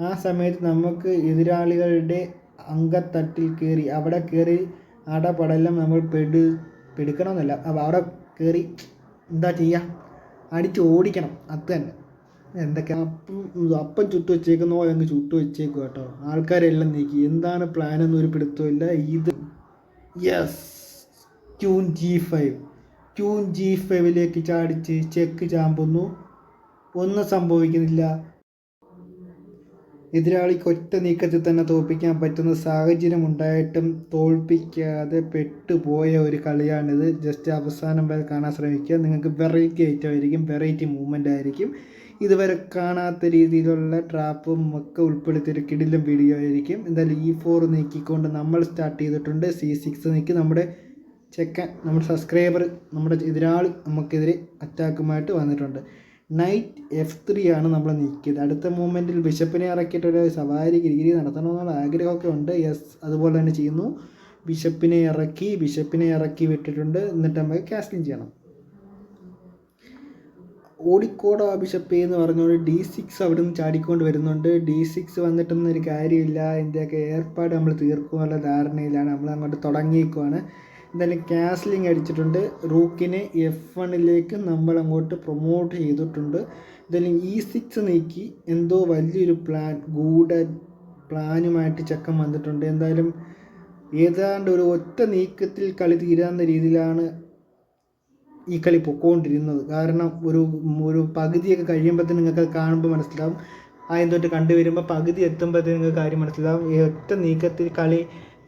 ആ സമയത്ത് നമുക്ക് എതിരാളികളുടെ അങ്കത്തട്ടിൽ കയറി അവിടെ കയറി അടപടെല്ലാം നമ്മൾ പെടു പെടുക്കണമെന്നല്ല. അപ്പോൾ അവിടെ കയറി എന്താ ചെയ്യുക അടിച്ച് ഓടിക്കണം. അത് തന്നെ. എന്തൊക്കെ? അപ്പം അപ്പം ചുട്ടു വെച്ചേക്കുന്നോ. അങ്ങ് ചുട്ടു വെച്ചേക്കും കേട്ടോ. ആൾക്കാരെല്ലാം നീക്കി. എന്താണ് പ്ലാൻ എന്നൊരു പിടുത്തമില്ല ഇത് yes queen G five. Queen G ഫൈവിലേക്ക് ചാടിച്ച് ചെക്ക് ചാമ്പുന്നു. ഒന്നും സംഭവിക്കുന്നില്ല. എതിരാളിക്ക് ഒറ്റ നീക്കത്തിൽ തന്നെ തോൽപ്പിക്കാൻ പറ്റുന്ന സാഹചര്യം ഉണ്ടായിട്ടും തോൽപ്പിക്കാതെ പെട്ടുപോയ ഒരു കളിയാണിത്. ജസ്റ്റ് അവസാനം വരെ കാണാൻ ശ്രമിക്കുക. നിങ്ങൾക്ക് വെറൈറ്റി ഐറ്റം ആയിരിക്കും വെറൈറ്റി മൂവ്മെന്റ് ആയിരിക്കും. ഇതുവരെ കാണാത്ത രീതിയിലുള്ള ട്രാപ്പും ഒക്കെ ഉൾപ്പെടുത്തിയൊരു കിടിലും വീഡിയോ ആയിരിക്കും. എന്തായാലും ഈ ഫോർ നീക്കിക്കൊണ്ട് നമ്മൾ സ്റ്റാർട്ട് ചെയ്തിട്ടുണ്ട്. സി സിക്സ് നീക്കി നമ്മുടെ ചെക്കൻ നമ്മുടെ സബ്സ്ക്രൈബർ നമ്മുടെ എതിരാളി നമുക്കെതിരെ അറ്റാക്കുമായിട്ട് വന്നിട്ടുണ്ട്. നൈറ്റ് എഫ് ത്രീ ആണ് നമ്മൾ നീക്കിയത് അടുത്ത മൂമെന്റിൽ ബിഷപ്പിനെ ഇറക്കിയിട്ട് ഒരു സവാരി ഗിരിഗിരി നടത്തണമെന്നുള്ള ആഗ്രഹമൊക്കെ ഉണ്ട്. യെസ് അതുപോലെ തന്നെ ചെയ്യുന്നു. ബിഷപ്പിനെ ഇറക്കി ബിഷപ്പിനെ ഇറക്കി വിട്ടിട്ടുണ്ട്. എന്നിട്ട് നമുക്ക് കാസ്റ്റിംഗ് ചെയ്യണം. ഓടിക്കോടോ ബിഷപ്പ് എന്ന് പറഞ്ഞുകൊണ്ട് ഡി സിക്സ് അവിടെ നിന്ന് ചാടിക്കൊണ്ട് വരുന്നുണ്ട്. ഡി സിക്സ് വന്നിട്ടൊന്നും ഒരു കാര്യമില്ല. ഇതിന്റെയൊക്കെ ഏർപ്പാട് നമ്മൾ തീർക്കുമെന്നുള്ള ധാരണയിലാണ് നമ്മൾ അങ്ങോട്ട് തുടങ്ങിയേക്കുവാണ്. എന്തായാലും കാസ്ലിംഗ് അടിച്ചിട്ടുണ്ട്. റൂക്കിനെ എഫ് വണ്ണിലേക്ക് നമ്മൾ അങ്ങോട്ട് പ്രൊമോട്ട് ചെയ്തിട്ടുണ്ട്. എന്തായാലും ഇ സിക്സ് നീക്കി. എന്തോ വലിയൊരു പ്ലാൻ ഗൂഢ പ്ലാനുമായിട്ട് ചക്കം വന്നിട്ടുണ്ട്. എന്തായാലും ഏതാണ്ട് ഒരു ഒറ്റ നീക്കത്തിൽ കളി തീരാവുന്ന രീതിയിലാണ് ഈ കളി പൊക്കോണ്ടിരുന്നത്. കാരണം ഒരു ഒരു പകുതിയൊക്കെ കഴിയുമ്പോഴത്തേന് നിങ്ങൾക്ക് അത് കാണുമ്പോൾ മനസ്സിലാവും ആദ്യം കണ്ടുവരുമ്പോൾ പകുതി എത്തുമ്പോഴത്തേക്ക് നിങ്ങൾക്ക് കാര്യം മനസ്സിലാവും. ഈ ഒറ്റ നീക്കത്തിൽ കളി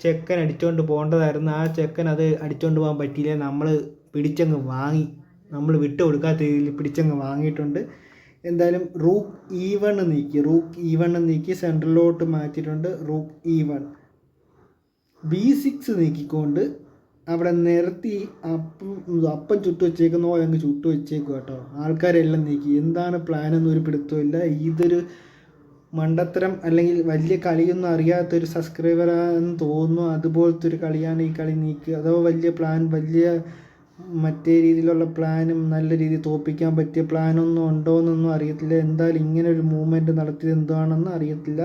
ചെക്കൻ അടിച്ചുകൊണ്ട് പോകേണ്ടതായിരുന്നു. ആ ചെക്കൻ അത് അടിച്ചുകൊണ്ട് പോകാൻ പറ്റിയില്ല. നമ്മൾ പിടിച്ചങ്ങ് വാങ്ങി. നമ്മൾ വിട്ടു കൊടുക്കാത്ത രീതിയിൽ പിടിച്ചങ്ങ് വാങ്ങിയിട്ടുണ്ട്. എന്തായാലും റൂക്ക് ഈ വൺ നീക്കി. റൂക്ക് ഈ വൺ നീക്കി സെൻട്രലിലോട്ട് മാറ്റിയിട്ടുണ്ട് റൂക്ക് ഈ വൺ ബി സിക്സ് നീക്കിക്കൊണ്ട് അവിടെ നിരത്തി അപ്പം അപ്പം ചുട്ടു വെച്ചേക്കുന്ന പോലെ അങ്ങ് ചുട്ടു വെച്ചേക്കും കേട്ടോ ആൾക്കാരെല്ലാം നീക്കി. എന്താണ് പ്ലാൻ എന്നൊരു ഇല്ല. ഇതൊരു മണ്ടത്തരം അല്ലെങ്കിൽ വലിയ കളിയൊന്നും അറിയാത്തൊരു സബ്സ്ക്രൈബറാണെന്ന് തോന്നുന്നു. അതുപോലത്തെ ഒരു കളിയാണ് ഈ കളി നീക്കുക. അഥവാ വലിയ പ്ലാൻ വലിയ മറ്റേ രീതിയിലുള്ള പ്ലാനും നല്ല രീതിയിൽ തോൽപ്പിക്കാൻ പറ്റിയ പ്ലാനൊന്നും ഉണ്ടോ എന്നൊന്നും അറിയത്തില്ല. എന്തായാലും ഇങ്ങനെ ഒരു മൂവ്മെന്റ് നടത്തിയത് എന്താണെന്ന് അറിയത്തില്ല.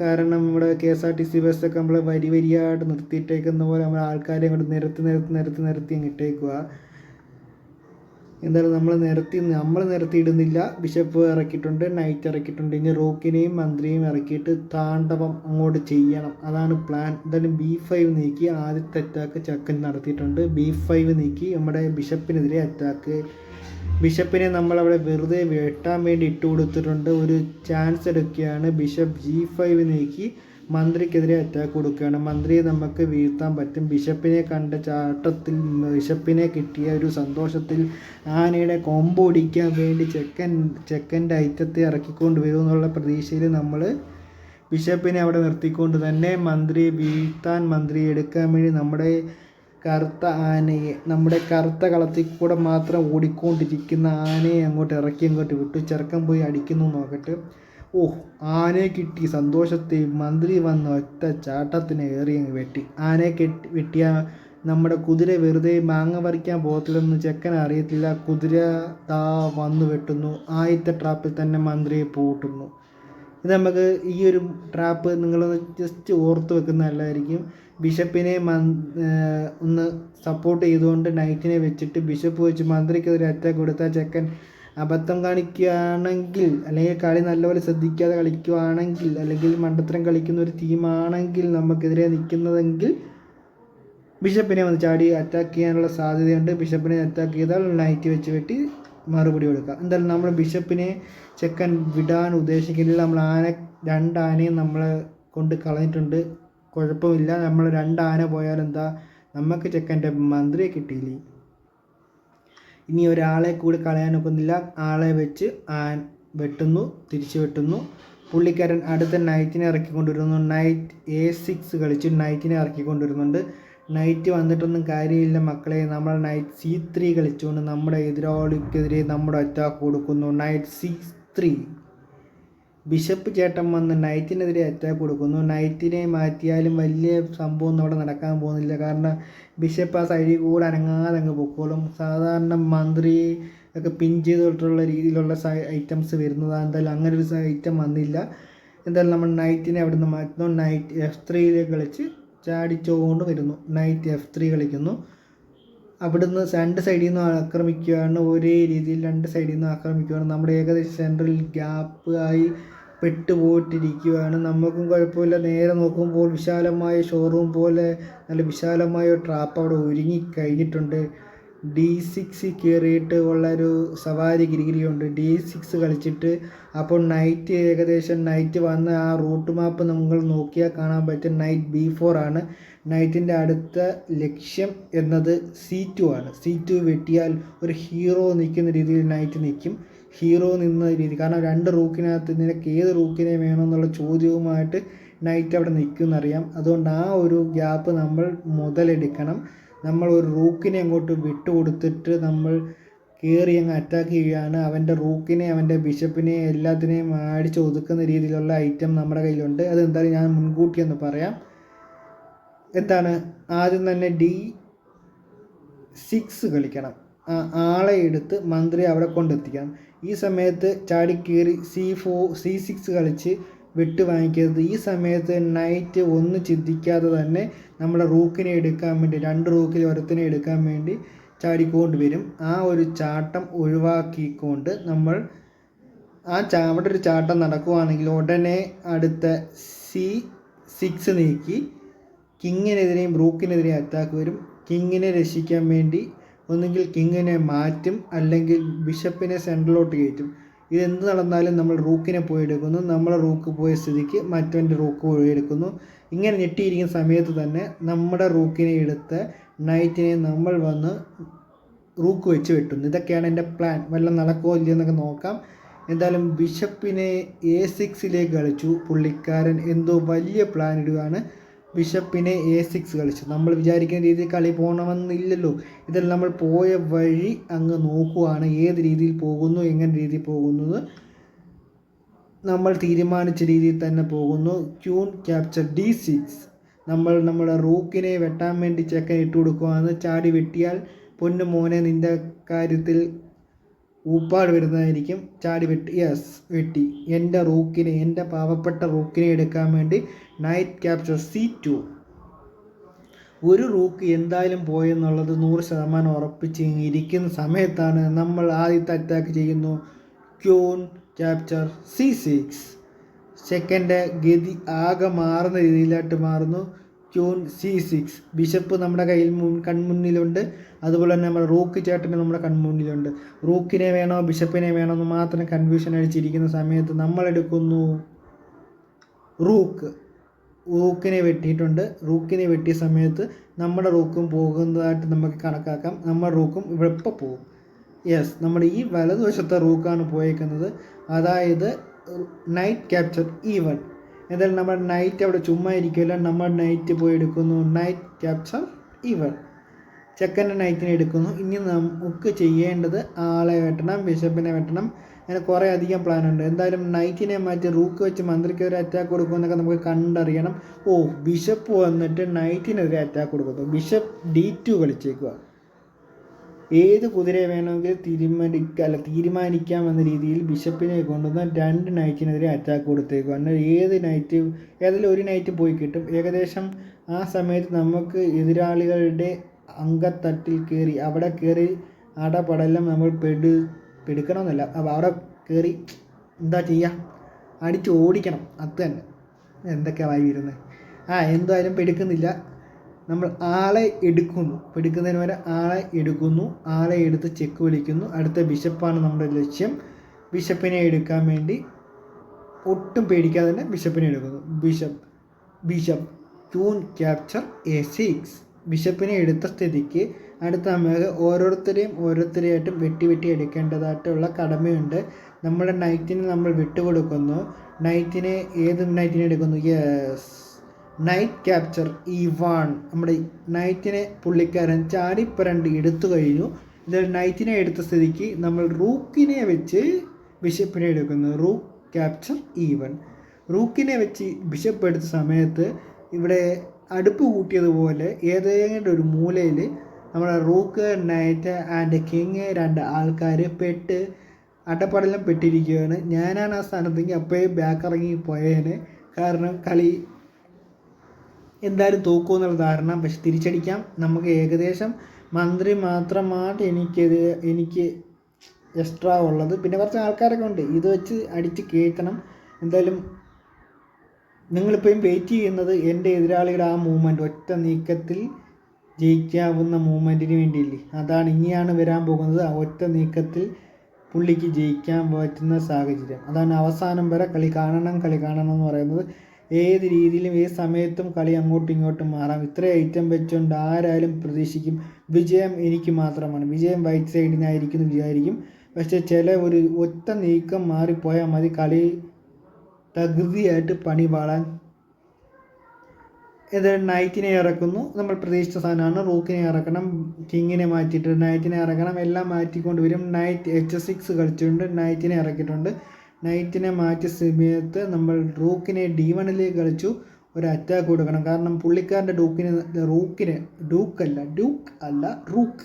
കാരണം നമ്മുടെ K S R T C ബസ്സൊക്കെ നമ്മളെ വരി വരിയായിട്ട് നിർത്തിയിട്ടേക്കുന്ന പോലെ നമ്മൾ ആൾക്കാരെ അങ്ങോട്ട് നിരത്തി നിരത്തി നിരത്തി നിരത്തി അങ്ങ് ഇട്ടേക്കുക എന്തായാലും നമ്മൾ നിരത്തി നമ്മൾ നിരത്തിയിടുന്നില്ല ബിഷപ്പ് ഇറക്കിയിട്ടുണ്ട് നൈറ്റ് ഇറക്കിയിട്ടുണ്ട്. ഇനി റോക്കിനെയും മന്ത്രിയും ഇറക്കിയിട്ട് താണ്ഡവം അങ്ങോട്ട് ചെയ്യണം. അതാണ് പ്ലാൻ എന്തായാലും ബി ഫൈവ് നീക്കി ആദ്യത്തെ അറ്റാക്ക് ചക്കൻ നടത്തിയിട്ടുണ്ട്. ബി ഫൈവ് നീക്കി നമ്മുടെ ബിഷപ്പിനെതിരെ അറ്റാക്ക് ബിഷപ്പിനെ നമ്മളവിടെ വെറുതെ വെട്ടാൻ വേണ്ടി ഇട്ട് കൊടുത്തിട്ടുണ്ട് ഒരു ചാൻസ് എടുക്കുകയാണ്. ബിഷപ്പ് ജി ഫൈവ് നീക്കി മന്ത്രിക്കെതിരെ അറ്റാക്ക് കൊടുക്കുകയാണ്. മന്ത്രിയെ നമുക്ക് വീഴ്ത്താൻ പറ്റും. ബിഷപ്പിനെ കണ്ട ചാട്ടത്തിൽ ബിഷപ്പിനെ കിട്ടിയ ഒരു സന്തോഷത്തിൽ ആനയുടെ കൊമ്പ് ഒടിക്കാൻ വേണ്ടി ചെക്കൻ ചെക്കന്റെ ഐറ്റത്തെ ഇറക്കിക്കൊണ്ട് വരും എന്നുള്ള പ്രതീക്ഷയിൽ നമ്മൾ ബിഷപ്പിനെ അവിടെ നിർത്തിക്കൊണ്ട് തന്നെ മന്ത്രി വീഴ്ത്താൻ മന്ത്രി എടുക്കാൻ വേണ്ടി നമ്മുടെ കറുത്ത ആനയെ നമ്മുടെ കറുത്ത കളത്തിൽ കൂടെ മാത്രം ഓടിക്കൊണ്ടിരിക്കുന്ന ആനയെ അങ്ങോട്ട് ഇറക്കി അങ്ങോട്ട് വിട്ടു. ചെറുക്കൻ പോയി അടിക്കുന്നു നോക്കട്ടെ. ഓ ആനയെ കിട്ടി സന്തോഷത്തെ മന്ത്രി വന്ന ഒറ്റ ചാട്ടത്തിന് ഏറി വെട്ടി. ആനയെ കെട്ടി വെട്ടിയ നമ്മുടെ കുതിര വെറുതെ മാങ്ങ പറിക്കാൻ പോകത്തില്ലെന്ന് ചെക്കൻ അറിയത്തില്ല. കുതിര താ വന്നു വെട്ടുന്നു. ആദ്യത്തെ ട്രാപ്പിൽ തന്നെ മന്ത്രിയെ പൂട്ടുന്നു. ഇത് നമുക്ക് ഈ ഒരു ട്രാപ്പ് നിങ്ങളൊന്ന് ജസ്റ്റ് ഓർത്ത് വെക്കുന്ന നല്ലതായിരിക്കും. ബിഷപ്പിനെ ഒന്ന് സപ്പോർട്ട് ചെയ്തുകൊണ്ട് നൈറ്റിനെ വെച്ചിട്ട് ബിഷപ്പ് വെച്ച് മന്ത്രിക്കെതിരെ അറ്റാക്ക് കൊടുത്താൽ ചെക്കൻ അബദ്ധം കാണിക്കുകയാണെങ്കിൽ അല്ലെങ്കിൽ കളി നല്ലപോലെ ശ്രദ്ധിക്കാതെ കളിക്കുകയാണെങ്കിൽ അല്ലെങ്കിൽ മണ്ടത്തരം കളിക്കുന്ന ഒരു ടീമാണെങ്കിൽ നമുക്കെതിരെ നിൽക്കുന്നതെങ്കിൽ ബിഷപ്പിനെ വന്ന് ചാടി അറ്റാക്ക് ചെയ്യാനുള്ള സാധ്യതയുണ്ട്. ബിഷപ്പിനെ അറ്റാക്ക് ചെയ്താൽ നൈറ്റ് വെച്ച് വെട്ടി മറുപടി കൊടുക്കുക എന്തായാലും നമ്മൾ ബിഷപ്പിനെ ചെക്കൻ വിടാൻ ഉദ്ദേശിക്കുന്നില്ല. നമ്മൾ ആന രണ്ട് ആനയും നമ്മൾ കൊണ്ട് കളഞ്ഞിട്ടുണ്ട്. കുഴപ്പമില്ല. നമ്മൾ രണ്ട് ആന പോയാൽ എന്താ? നമുക്ക് ചെക്കന്റെ മന്ത്രിയെ കിട്ടിയില്ലേ? ഇനി ഒരാളെ കൂടി കളയാനൊക്കുന്നില്ല ആളെ വെച്ച് വെട്ടുന്നു തിരിച്ചു വെട്ടുന്നു. പുള്ളിക്കാരൻ അടുത്ത നൈറ്റിനെ ഇറക്കിക്കൊണ്ടിരുന്നു. നൈറ്റ് എ സിക്സ് കളിച്ച് നൈറ്റിനെ ഇറക്കിക്കൊണ്ടിരുന്നുണ്ട്. നൈറ്റ് വന്നിട്ടൊന്നും കാര്യമില്ല മക്കളെ. നമ്മൾ നൈറ്റ് സി ത്രീ കളിച്ചുകൊണ്ട് നമ്മുടെ എതിരാളിക്കെതിരെ നമ്മുടെ അറ്റാക്ക് കൊടുക്കുന്നു. നൈറ്റ് സി ത്രീ ബിഷപ്പ് ചേട്ടൻ വന്ന് നൈറ്റിനെതിരെ അറ്റാക്ക് കൊടുക്കുന്നു. നൈറ്റിനെ മാറ്റിയാലും വലിയ സംഭവമൊന്നും അവിടെ നടക്കാൻ പോകുന്നില്ല. കാരണം ബിഷപ്പ് ആ സൈഡിൽ കൂടെ അനങ്ങാതെ അങ്ങ് പൊക്കോളും. സാധാരണ മന്ത്രി ഒക്കെ പിൻ ചെയ്തിട്ടുള്ള രീതിയിലുള്ള ഐറ്റംസ് വരുന്നതാണ് എന്തായാലും അങ്ങനെ ഒരു ഐറ്റം വന്നില്ല. എന്തായാലും നമ്മൾ നൈറ്റിനെ അവിടെ നിന്ന് മാറ്റുന്നു നൈറ്റ് എഫ് ത്രീയിലേക്ക് കളിച്ച് ചാടിച്ചുകൊണ്ട് വരുന്നു. നൈറ്റ് എഫ് ത്രീ കളിക്കുന്നു. അവിടുന്ന് രണ്ട് സൈഡിൽ നിന്ന് ആക്രമിക്കുകയാണ്. ഒരേ രീതിയിൽ രണ്ട് സൈഡിൽ നിന്ന് ആക്രമിക്കുകയാണ്. നമ്മുടെ ഏകദേശം സെൻട്രൽ ഗ്യാപ്പ് ആയി പെട്ടുപോയിട്ടിരിക്കുകയാണ് നമുക്കും കുഴപ്പമില്ല. നേരെ നോക്കുമ്പോൾ വിശാലമായ ഷോറൂം പോലെ നല്ല വിശാലമായ ട്രാപ്പ് അവിടെ ഒരുങ്ങി കഴിഞ്ഞിട്ടുണ്ട് ഡി സിക്സ് കയറിയിട്ട് ഉള്ളൊരു സവാരി ഗിരിഗിരിയുണ്ട് ഡി സിക്സ് കളിച്ചിട്ട് അപ്പോൾ നൈറ്റ് ഏകദേശം നൈറ്റ് വന്ന ആ റൂട്ട് മാപ്പ് നമ്മൾ നോക്കിയാൽ കാണാൻ പറ്റും. നൈറ്റ് ബി ഫോർ ആണ്. നൈറ്റിന്റെ അടുത്ത ലക്ഷ്യം എന്നത് സി ടു ആണ്. സി ടു വെട്ടിയാൽ ഒരു ഹീറോ നിൽക്കുന്ന രീതിയിൽ നൈറ്റ് നിൽക്കും. ഹീറോ നിന്ന രീതി. കാരണം രണ്ട് റൂക്കിനകത്ത് നിനക്ക് ഏത് റൂക്കിനെ വേണമെന്നുള്ള ചോദ്യവുമായിട്ട് നൈറ്റ് അവിടെ നിൽക്കുമെന്നറിയാം. അതുകൊണ്ട് ആ ഒരു ഗ്യാപ്പ് നമ്മൾ മുതലെടുക്കണം. നമ്മൾ ഒരു റൂക്കിനെ അങ്ങോട്ട് വിട്ടുകൊടുത്തിട്ട് നമ്മൾ കയറി അങ്ങ് അറ്റാക്ക് ചെയ്യുകയാണ്. അവന്റെ റൂക്കിനെ അവന്റെ ബിഷപ്പിനെ എല്ലാത്തിനെയും അടിച്ച് ഒതുക്കുന്ന രീതിയിലുള്ള ഐറ്റം നമ്മുടെ കയ്യിലുണ്ട്. അത് എന്തായാലും ഞാൻ മുൻകൂട്ടി ഒന്ന് പറയാം. എന്താണ്? ആദ്യം തന്നെ ഡി സിക്സ് കളിക്കണം. ആ ആളെ എടുത്ത് മന്ത്രി അവിടെ കൊണ്ടെത്തിക്കണം. ഈ സമയത്ത് ചാടി കയറി സി ഫോ സി സിക്സ് കളിച്ച് വിട്ട് വാങ്ങിക്കരുത്. ഈ സമയത്ത് നൈറ്റ് ഒന്ന് ചിന്തിക്കാതെ തന്നെ നമ്മുടെ റൂക്കിനെ എടുക്കാൻ വേണ്ടി രണ്ട് റൂക്കിൽ ഒരുത്തിനെ എടുക്കാൻ വേണ്ടി ചാടിക്കൊണ്ട് വരും ആ ഒരു ചാട്ടം ഒഴിവാക്കിക്കൊണ്ട് നമ്മൾ ആ ചാ അവിടെ ഒരു ചാട്ടം നടക്കുവാണെങ്കിൽ ഉടനെ അടുത്ത സി സിക്സ് നീക്കി കിങ്ങിനെതിരെയും ബ്രൂക്കിനെതിരെയും അറ്റാക്ക് വരും. കിങ്ങിനെ രക്ഷിക്കാൻ വേണ്ടി ഒന്നുകിൽ കിങ്ങിനെ മാറ്റും അല്ലെങ്കിൽ ബിഷപ്പിനെ സെൻട്രലോട്ട് കയറ്റും. ഇതെന്ത് നടന്നാലും നമ്മൾ റൂക്കിനെ പോയി എടുക്കുന്നു നമ്മളെ റൂക്ക് പോയ സ്ഥിതിക്ക് മറ്റവന്റെ റൂക്ക് പോയി എടുക്കുന്നു ഇങ്ങനെ ഞെട്ടിയിരിക്കുന്ന സമയത്ത് തന്നെ നമ്മുടെ റൂക്കിനെ എടുത്ത് നൈറ്റിനെ നമ്മൾ വന്ന് റൂക്ക് വെച്ച് വെട്ടുന്നു. ഇതൊക്കെയാണ് എന്റെ പ്ലാൻ. വല്ല നടക്കുമോ ഇല്ലയോ എന്നൊക്കെ നോക്കാം. എന്തായാലും ബിഷപ്പിനെ എ സിക്സിലേക്ക് കളിച്ചു. പുള്ളിക്കാരൻ എന്തോ വലിയ പ്ലാൻ ഇടുകയാണ്. ബിഷപ്പിനെ എ സിക്സ് കളിച്ചു. നമ്മൾ വിചാരിക്കുന്ന രീതിയിൽ കളി പോകണമെന്നില്ലല്ലോ. ഇതെല്ലാം നമ്മൾ പോയ വഴി അങ്ങ് നോക്കുവാണ്. ഏത് രീതിയിൽ പോകുന്നു എങ്ങനെ രീതിയിൽ പോകുന്നത്. നമ്മൾ തീരുമാനിച്ച രീതിയിൽ തന്നെ പോകുന്നു. ക്യൂൺ ക്യാപ്ചർ ഡി സിക്സ് നമ്മൾ നമ്മുടെ റൂക്കിനെ വെട്ടാൻ വേണ്ടി ചെക്കൻ ഇട്ട് കൊടുക്കുകയാണ് ചാടി വെട്ടിയാൽ പൊന്നു മോനെ നിന്റെ കാര്യത്തിൽ ഊപ്പാട് വരുന്നതായിരിക്കും. ചാടി വെട്ടി യെസ് വെട്ടി. എന്റെ റൂക്കിനെ എന്റെ പാവപ്പെട്ട റൂക്കിനെ എടുക്കാൻ വേണ്ടി നൈറ്റ് ക്യാപ്ചർ സി ടു ഒരു റൂക്ക് എന്തായാലും പോയെന്നുള്ളത് നൂറ് ശതമാനം ഉറപ്പിച്ച് ഇരിക്കുന്ന സമയത്താണ് നമ്മൾ ആദ്യത്തെ അറ്റാക്ക് ചെയ്യുന്നു. Queen capture C six second ഗതി ആകെ മാറുന്ന രീതിയിലായിട്ട് മാറുന്നു. Queen C six. ബിഷപ്പ് നമ്മുടെ കയ്യിൽ മുൻ കൺമുന്നിലുണ്ട്. അതുപോലെ തന്നെ നമ്മുടെ റൂക്ക് ചേട്ടന് നമ്മുടെ കൺമുന്നിലുണ്ട്. റൂക്കിനെ വേണോ ബിഷപ്പിനെ വേണോ എന്ന് മാത്രം കൺഫ്യൂഷൻ അടിച്ചിരിക്കുന്ന സമയത്ത് നമ്മൾ എടുക്കുന്നു റൂക്ക്. റൂക്കിനെ വെട്ടിയിട്ടുണ്ട്. റൂക്കിനെ വെട്ടിയ സമയത്ത് നമ്മുടെ റൂക്കും പോകുന്നതായിട്ട് നമുക്ക് കണക്കാക്കാം. നമ്മുടെ റൂക്കും ഇവിടെ ഇപ്പോൾ പോകും. യെസ് നമ്മുടെ ഈ വലതുവശത്തെ റൂക്കാണ് പോയേക്കുന്നത്. അതായത് നൈറ്റ് ക്യാപ്ചർ ഈവൻ എന്തായാലും നമ്മൾ നൈറ്റ് അവിടെ ചുമ്മാ ഇരിക്കില്ല നമ്മൾ നൈറ്റ് പോയി എടുക്കുന്നു. നൈറ്റ് ക്യാപ്ചർ ഇവർ ചെക്കന്റെ നൈറ്റിനെ എടുക്കുന്നു. ഇനി നമുക്ക് ചെയ്യേണ്ടത് ആളെ വെട്ടണം ബിഷപ്പിനെ വെട്ടണം. അങ്ങനെ കുറേ അധികം പ്ലാൻ ഉണ്ട്. എന്തായാലും നൈറ്റിനെ മാറ്റി റൂക്ക് വെച്ച് മന്ത്രിക്ക് ഒരു അറ്റാക്ക് കൊടുക്കുമെന്നൊക്കെ നമുക്ക് കണ്ടറിയണം. ഓ ബിഷപ്പ് വന്നിട്ട് നൈറ്റിനെതിരെ അറ്റാക്ക് കൊടുക്കുന്നു. ബിഷപ്പ് ഡി ടു കളിച്ചേക്കുക ഏത് കുതിരയെ വേണമെങ്കിൽ തീരുമാനിക്കുക അല്ല തീരുമാനിക്കാം എന്ന രീതിയിൽ ബിഷപ്പിനെ കൊണ്ടുവന്ന് രണ്ട് നൈറ്റിനെതിരെ അറ്റാക്ക് കൊടുത്തേക്കും. എന്നാൽ ഏത് നൈറ്റ് ഏതെങ്കിലും ഒരു നൈറ്റ് പോയി കിട്ടും. ഏകദേശം ആ സമയത്ത് നമുക്ക് എതിരാളികളുടെ അങ്കത്തട്ടിൽ കയറി അവിടെ കയറി അടപടലം നമ്മൾ പെടു പെടുക്കണമെന്നല്ല. അപ്പോൾ അവിടെ കയറി എന്താ ചെയ്യുക അടിച്ച് ഓടിക്കണം. അത് തന്നെ. എന്തൊക്കെയാണ് വരുന്നത്? ആ എന്തായാലും പെടുക്കുന്നില്ല. നമ്മൾ ആളെ എടുക്കുന്നു. എടുക്കുന്നതിന് വരെ ആളെ എടുക്കുന്നു. ആളെ എടുത്ത് ചെക്ക് വിളിക്കുന്നു. അടുത്ത ബിഷപ്പാണ് നമ്മുടെ ലക്ഷ്യം. ബിഷപ്പിനെ എടുക്കാൻ വേണ്ടി ഒട്ടും പേടിക്കാതെ തന്നെ ബിഷപ്പിനെ എടുക്കുന്നു. Bishop bishop queen capture A six. ബിഷപ്പിനെ എടുത്ത സ്ഥിതിക്ക് അടുത്ത നമുക്ക് ഓരോരുത്തരെയും ഓരോരുത്തരെയായിട്ടും വെട്ടി വെട്ടി എടുക്കേണ്ടതായിട്ടുള്ള കടമയുണ്ട്. നമ്മുടെ നൈറ്റിനെ നമ്മൾ വിട്ടുകൊടുക്കുന്നു. നൈറ്റിനെ ഏത് നൈറ്റിനെ എടുക്കുന്നു? Yes knight capture E one നമ്മുടെ നൈറ്റിനെ പുള്ളിക്കാരൻ ചാടിപ്പരണ്ട് എടുത്തു കഴിഞ്ഞു. ഇത് നൈറ്റിനെ എടുത്ത സ്ഥിതിക്ക് നമ്മൾ റൂക്കിനെ വെച്ച് ബിഷപ്പിനെ എടുക്കുന്നു. റൂക്ക് ക്യാപ്ചർ ഈവൺ റൂക്കിനെ വെച്ച് ബിഷപ്പ് എടുത്ത സമയത്ത് ഇവിടെ അടുപ്പ് കൂട്ടിയതുപോലെ ഏതെങ്കിലും ഒരു മൂലയിൽ നമ്മുടെ റൂക്ക് നൈറ്റ് ആൻഡ് കിങ് രണ്ട് ആൾക്കാർ പെട്ട് അടപ്പടലം പെട്ടിരിക്കുകയാണ്. ഞാനാണ് ആ സ്ഥാനത്തെങ്കിൽ അപ്പോഴേ ബാക്ക് ഇറങ്ങി പോയേനെ. കാരണം കളി എന്തായാലും തോക്കുമെന്നുള്ള ധാരണ പക്ഷെ തിരിച്ചടിക്കാം. നമുക്ക് ഏകദേശം മന്ത്രി മാത്രമാണ് എനിക്കത് എനിക്ക് എക്സ്ട്രാ ഉള്ളത്. പിന്നെ കുറച്ച് ആൾക്കാരൊക്കെ ഉണ്ട്. ഇത് വെച്ച് അടിച്ച് കയറ്റണം. എന്തായാലും നിങ്ങളിപ്പോഴും വെയിറ്റ് ചെയ്യുന്നത് എന്റെ എതിരാളിയുടെ ആ മൂവ്മെന്റ് ഒറ്റ നീക്കത്തിൽ ജയിക്കാവുന്ന മൂവ്മെന്റിന് വേണ്ടിയില്ലേ? അതാണ് ഇനിയാണ് വരാൻ പോകുന്നത്. ഒറ്റ നീക്കത്തിൽ പുള്ളിക്ക് ജയിക്കാൻ പറ്റുന്ന സാഹചര്യം. അതാണ് അവസാനം വരെ കളി കാണണം കളി കാണണം എന്ന് പറയുന്നത്. ഏത് രീതിയിലും ഏത് സമയത്തും കളി അങ്ങോട്ടും ഇങ്ങോട്ടും മാറാം. ഇത്ര ഐറ്റം വെച്ചുകൊണ്ട് ആരായാലും പ്രതീക്ഷിക്കും. വിജയം എനിക്ക് മാത്രമാണ്. വിജയം വൈറ്റ് സൈഡിനായിരിക്കും വിചാരിക്കും. പക്ഷേ ചില ഒരു ഒറ്റ നീക്കം മാറിപ്പോയാൽ മതി. കളി തകൃതിയായിട്ട് പണി പാടാൻ ഇത് നൈറ്റിനെ ഇറക്കുന്നു. നമ്മൾ പ്രതീക്ഷിച്ച സാധനമാണ്. റൂക്കിനെ ഇറക്കണം. കിങ്ങിനെ മാറ്റിയിട്ട് നൈറ്റിനെ ഇറക്കണം. എല്ലാം മാറ്റിക്കൊണ്ട് വരും. നൈറ്റ് എച്ച് സിക്സ് കളിച്ചിട്ടുണ്ട്. നൈറ്റിനെ ഇറക്കിയിട്ടുണ്ട്. നൈറ്റിനെ മാറ്റിയ സമയത്ത് നമ്മൾ റൂക്കിനെ ഡി വണ്ണിലേക്ക് കളിച്ചു. ഒരു അറ്റാക്ക് കൊടുക്കണം. കാരണം പുള്ളിക്കാരന്റെ ഡൂക്കിന് റൂക്കിന് ഡൂക്കല്ല ഡൂക്ക് അല്ല റൂക്ക്.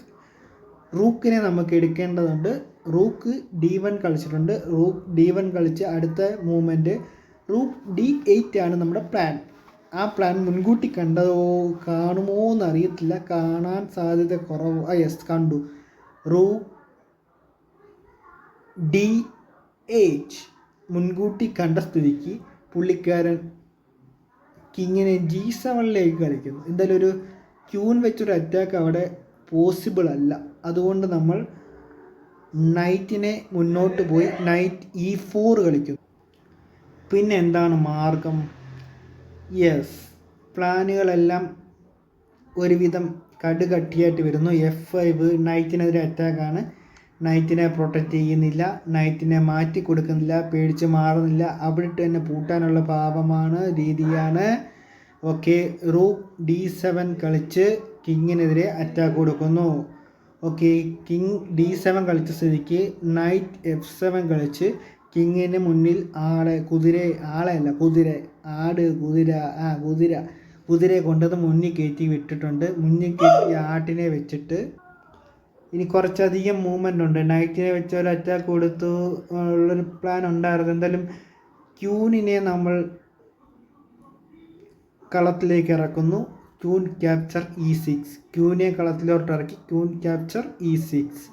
റൂക്കിനെ നമുക്ക് എടുക്കേണ്ടതുണ്ട്. റൂക്ക് ഡി വൺ കളിച്ചിട്ടുണ്ട്. റൂക്ക് ഡി വൺ കളിച്ച് അടുത്ത മൂവ്മെന്റ് റൂക്ക് ഡി എയ്റ്റ് ആണ് നമ്മുടെ പ്ലാൻ ആ പ്ലാൻ മുൻകൂട്ടി കണ്ടതോ കാണുമോ എന്നറിയത്തില്ല. കാണാൻ സാധ്യത കുറവ്. യെസ് കണ്ടു. റൂ ഡി എയ്റ്റ് മുൻകൂട്ടി കണ്ട സ്ഥിതിക്ക് പുള്ളിക്കാരൻ കിങ്ങിനെ ജി സെവനിലേക്ക് കളിക്കുന്നു. എന്തായാലും ഒരു ക്യൂൻ വെച്ചൊരു അറ്റാക്ക് അവിടെ പോസിബിൾ അല്ല. അതുകൊണ്ട് നമ്മൾ നൈറ്റിനെ മുന്നോട്ട് പോയി നൈറ്റ് ഇ ഫോർ കളിക്കുന്നു. പിന്നെ എന്താണ് മാർഗം? യെസ് പ്ലാനുകളെല്ലാം ഒരുവിധം കടുകട്ടിയായിട്ട് വരുന്നു. എഫ് ഫൈവ് നൈറ്റിനെതിരെ അറ്റാക്കാണ് നൈറ്റിനെ പ്രൊട്ടക്റ്റ് ചെയ്യുന്നില്ല. നൈറ്റിനെ മാറ്റി കൊടുക്കുന്നില്ല. പേടിച്ച് മാറുന്നില്ല. അവിടിട്ട് തന്നെ പൂട്ടാനുള്ള പാപമാണ് രീതിയാണ്. ഓക്കെ റൂ ഡി സെവൻ കളിച്ച് കിങ്ങിനെതിരെ അറ്റാക്ക് കൊടുക്കുന്നു. ഓക്കെ കിങ് ഡി സെവൻ കളിച്ച സ്ഥിതിക്ക് നൈറ്റ് എഫ് സെവൻ കളിച്ച് കിങ്ങിന് മുന്നിൽ ആളെ കുതിര ആളെയല്ല കുതിര ആട് കുതിര ആ കുതിര കുതിരയെ കൊണ്ടത് മുന്നിൽ കയറ്റി വിട്ടിട്ടുണ്ട്. മുന്നിൽ കയറ്റി ആട്ടിനെ വെച്ചിട്ട് ഇനി കുറച്ചധികം മൂവ്മെന്റ് ഉണ്ട്. നൈറ്റിനെ വെച്ച് ഒരു അറ്റാക്ക് കൊടുത്തു. ഉള്ളൊരു പ്ലാൻ ഉണ്ടായിരുന്നു. എന്തായാലും ക്യൂനിനെ നമ്മൾ കളത്തിലേക്ക് ഇറക്കുന്നു. ക്യൂൻ ക്യാപ്ചർ ഇ സിക്സ് ക്യൂനെ കളത്തിലോട്ട് ഇറക്കി. ക്യൂൻ ക്യാപ്ചർ ഇ സിക്സ്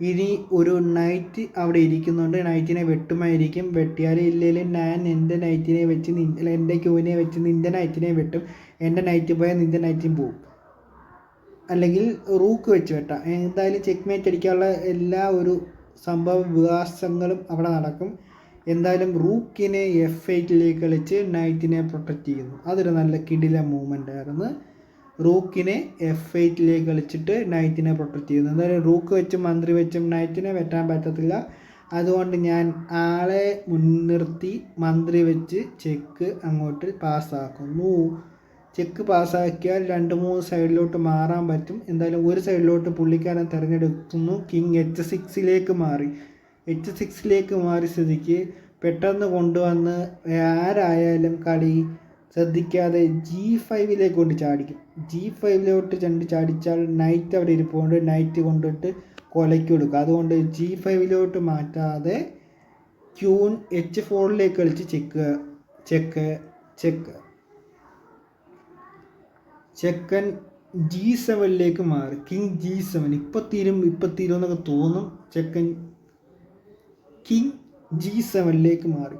ഇനി ഒരു നൈറ്റ് അവിടെ ഇരിക്കുന്നുണ്ട്. നൈറ്റിനെ വെട്ടുമായിരിക്കും. വെട്ടിയാൽ ഇല്ലെങ്കിലും ഞാൻ എന്റെ നൈറ്റിനെ വെച്ച് എന്റെ ക്യൂവിനെ വെച്ച് നിന്റെ നൈറ്റിനെ വെട്ടും. എന്റെ നൈറ്റ് പോയാൽ നിന്റെ നൈറ്റും പോവും. അല്ലെങ്കിൽ റൂക്ക് വെച്ച് വെട്ടാം എന്തായാലും ചെക്ക് മേറ്റ് അടിക്കാനുള്ള എല്ലാ ഒരു സംഭവ വികാസങ്ങളും അവിടെ നടക്കും. എന്തായാലും റൂക്കിനെ എഫ് എയ്റ്റിലേക്ക് കളിച്ച് നൈറ്റിനെ പ്രൊട്ടക്റ്റ് ചെയ്യുന്നു. അതൊരു നല്ല കിടില മൂവ്മെന്റ് ആയിരുന്നു. റൂക്കിനെ എഫ് എയ്റ്റിലേക്ക് കളിച്ചിട്ട് നൈറ്റിനെ പ്രൊട്ടക്റ്റ് ചെയ്യുന്നു. എന്തായാലും റൂക്ക് വെച്ചും മന്ത്രി വെച്ചും നൈറ്റിനെ വെട്ടാൻ പറ്റത്തില്ല. അതുകൊണ്ട് ഞാൻ ആളെ മുൻനിർത്തി മന്ത്രി വെച്ച് ചെക്ക് അങ്ങോട്ട് പാസ്സാക്കുന്നു ചെക്ക് പാസ്സാക്കിയാൽ രണ്ട് മൂന്ന് സൈഡിലോട്ട് മാറാൻ പറ്റും. എന്തായാലും ഒരു സൈഡിലോട്ട് പുള്ളിക്കാരൻ തിരഞ്ഞെടുക്കുന്നു. കിങ് എച്ച് സിക്സിലേക്ക് മാറി. എച്ച് സിക്സിലേക്ക് മാറി സ്ഥിതിക്ക് പെട്ടെന്ന് കൊണ്ടുവന്ന് ആരായാലും കളി ശ്രദ്ധിക്കാതെ ജി ഫൈവിലേക്ക് കൊണ്ട് ചാടിക്കും. ജി ഫൈവിലോട്ട് ചെണ്ട് ചാടിച്ചാൽ നൈറ്റ് അവിടെ ഇരിപ്പുണ്ട്. നൈറ്റ് കൊണ്ടിട്ട് കൊലയ്ക്ക് കൊടുക്കുക അതുകൊണ്ട് ജി ഫൈവിലോട്ട് മാറ്റാതെ ക്യൂൺ എച്ച് ഫോറിലേക്ക് കളിച്ച് ചെക്ക് ചെക്ക് ചെക്ക്. ചെക്കൻ ജി സെവനിലേക്ക് മാറി. കിങ് ജി സെവൻ ഇപ്പം തീരും ഇപ്പം തീരും എന്നൊക്കെ തോന്നും ചെക്കൻ കിങ് ജി സെവനിലേക്ക് മാറി.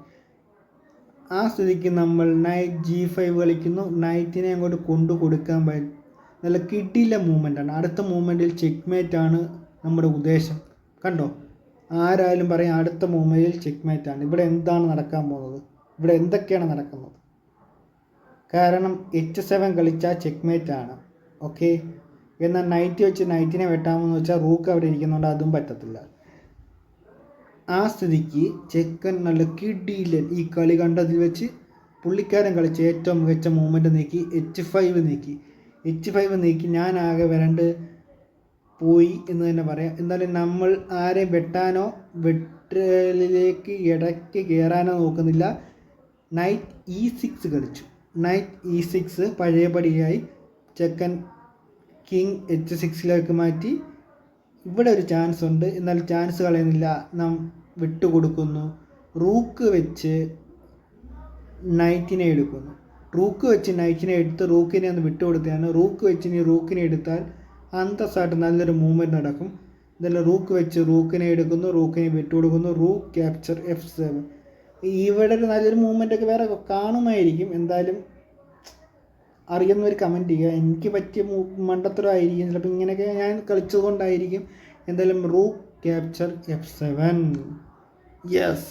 ആ സ്ഥിതിക്ക് നമ്മൾ നൈറ്റ് ജി ഫൈവ് കളിക്കുന്നു. നൈറ്റിനെ അങ്ങോട്ട് കൊണ്ടു കൊടുക്കാൻ പറ്റും നല്ല കിട്ടിയില്ല മൂവ്മെന്റ് ആണ്. അടുത്ത മൂവ്മെന്റിൽ ചെക്ക് ആണ് നമ്മുടെ ഉദ്ദേശം. കണ്ടോ? ആരായാലും പറയും അടുത്ത മൂവ്മെന്റിൽ ചെക്ക് ആണ്. ഇവിടെ എന്താണ് നടക്കാൻ പോകുന്നത്? ഇവിടെ എന്തൊക്കെയാണ് നടക്കുന്നത്? കാരണം എച്ച് സെവൻ കളിച്ചാൽ ചെക്ക് മേറ്റ് ആണ്. ഓക്കെ എന്നാൽ നൈറ്റ് വെച്ച് നൈറ്റിനെ വെട്ടാമെന്ന് വെച്ചാൽ റൂക്ക് അവിടെ ഇരിക്കുന്നതുകൊണ്ട് അതും പറ്റത്തില്ല. ആ സ്ഥിതിക്ക് ചെക്കൻ നല്ല കിടിയില്ലൻ ഈ കളി കണ്ടതിൽ വെച്ച് പുള്ളിക്കാരൻ കളിച്ച ഏറ്റവും മികച്ച മൂവ്മെന്റ് നീക്കി എച്ച് ഫൈവ് നീക്കി. എച്ച് ഫൈവ് നീക്കി ഞാൻ ആകെ വരണ്ട് പോയി എന്ന് തന്നെ പറയാം. എന്നാലും നമ്മൾ ആരെയും വെട്ടാനോ വെട്ടലിലേക്ക് ഇടയ്ക്ക് കയറാനോ നോക്കുന്നില്ല. നൈറ്റ് ഇ സിക്സ് കളിച്ചു. നൈറ്റ് ഇ സിക്സ് പഴയപടിയായി ചെക്കൻ കിങ് എച്ച് സിക്സിലേക്ക് മാറ്റി. ഇവിടെ ഒരു ചാൻസ് ഉണ്ട്. എന്നാൽ ചാൻസ് കളയുന്നില്ല. നാം വിട്ടുകൊടുക്കുന്നു. റൂക്ക് വെച്ച് നൈറ്റിനെ എടുക്കുന്നു. റൂക്ക് വെച്ച് നൈറ്റിനെ എടുത്ത് റൂക്കിനെ ഒന്ന് വിട്ടുകൊടുത്തതാണ്. റൂക്ക് വെച്ച് ഇനി റൂക്കിനെ എടുത്താൽ അന്തസ്സായിട്ട് നല്ലൊരു മൂവ്മെന്റ് നടക്കും. ഇതെല്ലാം റൂക്ക് വെച്ച് റൂക്കിനെ എടുക്കുന്നു. റൂക്കിനെ വിട്ടുകൊടുക്കുന്നു. റൂക്ക് ക്യാപ്ചർ എഫ് സെവൻ ഇവിടെ ഒരു നല്ലൊരു മൂവ്മെന്റ് ഒക്കെ വേറെ കാണുമായിരിക്കും. എന്തായാലും അറിയുന്നവർ കമന്റ് ചെയ്യുക. എനിക്ക് പറ്റിയ മണ്ടത്തരമായിരിക്കും ചിലപ്പോൾ ഇങ്ങനെയൊക്കെ ഞാൻ കളിച്ചതുകൊണ്ടായിരിക്കും. എന്തായാലും rook capture f seven yes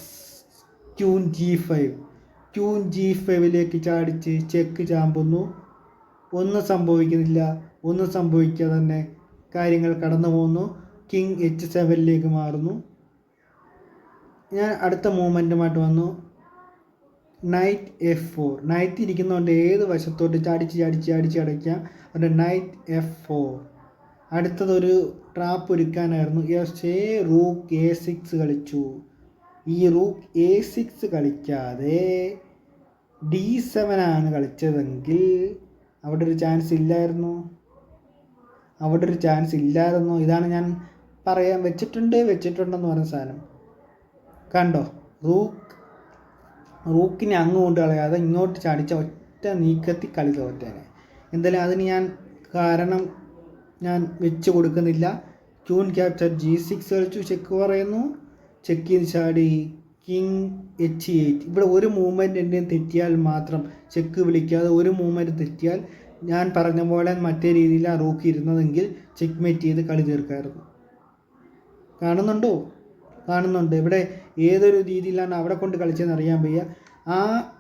queen g five queen g ഫൈവിലേക്ക് ചാടിച്ച് ചെക്ക് ചാമ്പുന്നു. ഒന്നും സംഭവിക്കുന്നില്ല. ഒന്നും സംഭവിക്കാതെ തന്നെ കാര്യങ്ങൾ കടന്നു പോകുന്നു കിങ് എച്ച് സെവനിലേക്ക് മാറുന്നു. ഞാൻ അടുത്ത മൂവ്മെന്റുമായിട്ട് വന്നു. നൈറ്റ് എഫ് ഫോർ നൈറ്റ് ഇരിക്കുന്നതുകൊണ്ട് ഏത് വശത്തോട്ട് ചാടിച്ച് ചാടിച്ച് ചാടിച്ച് അടയ്ക്കാം അതുകൊണ്ട് നൈറ്റ് എഫ് ഫോർ അടുത്തതൊരു ട്രാപ്പ് ഒരുക്കാനായിരുന്നു. പക്ഷേ റൂക്ക് എ സിക്സ് കളിച്ചു. ഈ റൂക്ക് എ സിക്സ് കളിക്കാതെ ഡി സെവനാണ് കളിച്ചതെങ്കിൽ അവിടെ ഒരു ചാൻസ് ഇല്ലായിരുന്നു. അവിടെ ഒരു ചാൻസ് ഇല്ലായിരുന്നു. ഇതാണ് ഞാൻ പറയാൻ വെച്ചിട്ടുണ്ട് വെച്ചിട്ടുണ്ടെന്ന് പറഞ്ഞ സാധനം. കണ്ടോ? റൂക്ക് റൂക്കിനെ അങ്ങ് കൊണ്ട് കളയാതെ ഇങ്ങോട്ട് ചാടിച്ച ഒറ്റ നീക്കത്തി കളി തോറ്റേനെ. എന്തായാലും അതിന് ഞാൻ കാരണം ഞാൻ വെച്ച് കൊടുക്കുന്നില്ല. ക്യൂൺ ക്യാപ്ചർ ജി സിക്സ് കളിച്ചു. ചെക്ക് പറയുന്നു. ചെക്ക് ചെയ്ത് ചാടി. King h eight. ഇവിടെ ഒരു മൂവ്മെന്റ് എന്റെ തെറ്റിയാൽ മാത്രം ചെക്ക് വിളിക്കാതെ ഒരു മൂവ്മെന്റ് തെറ്റിയാൽ ഞാൻ പറഞ്ഞ പോലെ മറ്റേ രീതിയിൽ ആ റൂക്ക് ഇരുന്നതെങ്കിൽ ചെക്ക് മേറ്റ് ചെയ്ത് കളി തീർക്കായിരുന്നു. കാണുന്നുണ്ടോ? കാണുന്നുണ്ട്. ഇവിടെ ഏതൊരു രീതിയിലാണ് അവിടെ കൊണ്ട് കളിച്ചതെന്ന് അറിയാൻ വയ്യ. ആ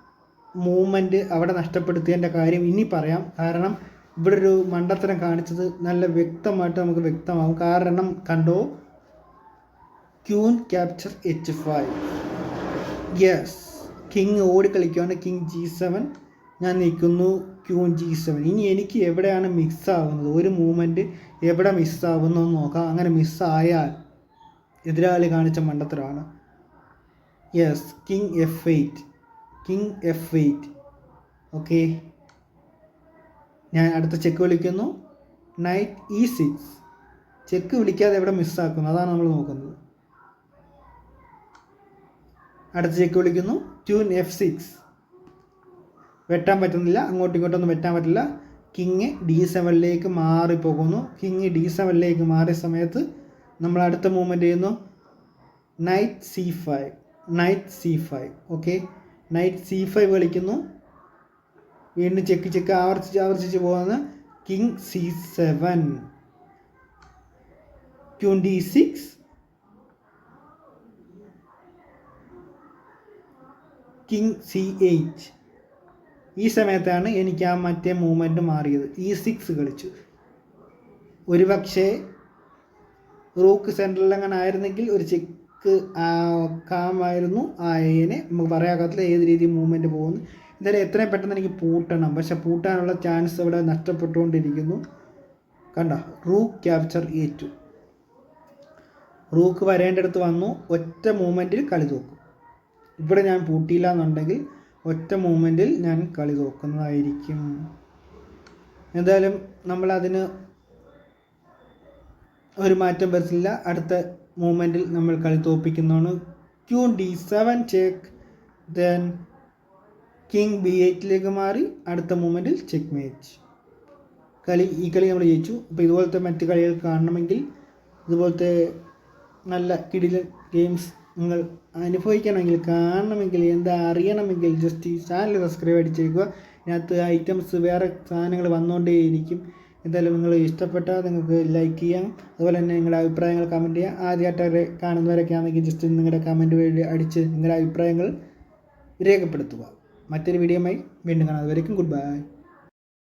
മൂവ്മെന്റ് അവിടെ നഷ്ടപ്പെടുത്തിയതിന്റെ കാര്യം ഇനി പറയാം. കാരണം ഇവിടെ ഒരു മണ്ടത്തരം കാണിച്ചത് നല്ല വ്യക്തമായിട്ട് നമുക്ക് വ്യക്തമാകും. കാരണം കണ്ടോ? Queen capture h five yes king ഓടി കളിക്കുകയാണ് കിങ് ജി സെവൻ ഞാൻ നിൽക്കുന്നു. ക്യൂൻ ജി സെവൻ ഇനി എനിക്ക് എവിടെയാണ് മിക്സ് ആവുന്നത്? ഒരു മൂവ്മെന്റ് എവിടെ മിസ്സാവുന്നു എന്ന് നോക്കാം. അങ്ങനെ മിസ്സായാൽ എതിരാളി കാണിച്ച മണ്ടത്തരമാണ്. Yes king f eight king f eight okay ഞാൻ അടുത്ത ചെക്ക് വിളിക്കുന്നു. നൈറ്റ് ഇ സിക്സ് ചെക്ക് വിളിക്കാതെ എവിടെ മിസ്സാക്കുന്നു അതാണ് നമ്മൾ നോക്കുന്നത്. അടുത്ത ചെക്ക് വിളിക്കുന്നു. ട്യൂൻ എഫ് സിക്സ് വെട്ടാൻ പറ്റുന്നില്ല. അങ്ങോട്ടും ഇങ്ങോട്ടൊന്നും വെട്ടാൻ പറ്റില്ല. കിങ് ഡി സെവനിലേക്ക് മാറിപ്പോകുന്നു. കിങ് ഡി സെവനിലേക്ക് മാറിയ സമയത്ത് നമ്മൾ അടുത്ത മൂവ്മെന്റ് ചെയ്യുന്നു. Knight c five knight c five okay knight c five കളിക്കുന്നു വീണ്ടും ചെക്ക് ചെക്ക് ആവർത്തിച്ച് ആവർത്തിച്ച് പോകുന്ന king c seven twenty six king c eight ഈ സമയത്താണ് എനിക്ക് ആ മറ്റേ മൂവ്മെന്റ് മാറിയത്. ഇ സിക്സ് കളിച്ചു. ഒരു പക്ഷേ റൂക്ക് സെന്ററിൽ അങ്ങനെ ആയിരുന്നെങ്കിൽ ഒരു ചെക്ക് കാമായിരുന്നു ആ എനെ നമുക്ക് പറയാകത്തില്ല ഏത് രീതിയിൽ മൂവ്മെന്റ് പോകുന്നു. എന്തായാലും എത്രയും പെട്ടെന്ന് എനിക്ക് പൂട്ടണം. പക്ഷെ പൂട്ടാനുള്ള ചാൻസ് ഇവിടെ നഷ്ടപ്പെട്ടുകൊണ്ടിരിക്കുന്നു. കണ്ട? Rook capture a two rook വരേണ്ടടുത്ത് വന്നു. ഒറ്റ മൂവ്മെന്റിൽ കളി തോക്കും. ഇവിടെ ഞാൻ പൂട്ടിയില്ല എന്നുണ്ടെങ്കിൽ ഒറ്റ മൂവ്മെന്റിൽ ഞാൻ കളി തോക്കുന്നതായിരിക്കും. എന്തായാലും നമ്മളതിന് ഒരു മാറ്റം വരുത്തില്ല. അടുത്ത മൂമെന്റിൽ നമ്മൾ കളി തോപ്പിക്കുന്നതാണ്. Queen d seven check then king b എയ്റ്റിലേക്ക് മാറി അടുത്ത മൂമെന്റിൽ ചെക്ക് മേച്ച് കളി ഈ കളി നമ്മൾ ജയിച്ചു. അപ്പോൾ ഇതുപോലത്തെ മറ്റ് കളികൾ കാണണമെങ്കിൽ ഇതുപോലത്തെ നല്ല കിടിലൻ ഗെയിംസ് നിങ്ങൾ അനുഭവിക്കണമെങ്കിൽ കാണണമെങ്കിൽ എന്താ അറിയണമെങ്കിൽ ജസ്റ്റ് ഈ ചാനൽ സബ്സ്ക്രൈബ് അടിച്ചേക്കുക. ഇതിനകത്ത് ഐറ്റംസ് വേറെ സാധനങ്ങൾ വന്നുകൊണ്ടേയിരിക്കും എന്തായാലും നിങ്ങൾ ഇഷ്ടപ്പെട്ടാൽ നിങ്ങൾക്ക് ലൈക്ക് ചെയ്യാം. അതുപോലെ തന്നെ നിങ്ങളുടെ അഭിപ്രായങ്ങൾ കമന്റ് ചെയ്യാം. ആദ്യമായിട്ട് കാണുന്നവരൊക്കെ ആണെങ്കിൽ ജസ്റ്റ് നിങ്ങളുടെ കമന്റ് വഴി അടിച്ച് നിങ്ങളുടെ അഭിപ്രായങ്ങൾ രേഖപ്പെടുത്തുക. മറ്റൊരു വീഡിയോയുമായി വീണ്ടും കാണാം. അതുവരേക്കും ഗുഡ് ബൈ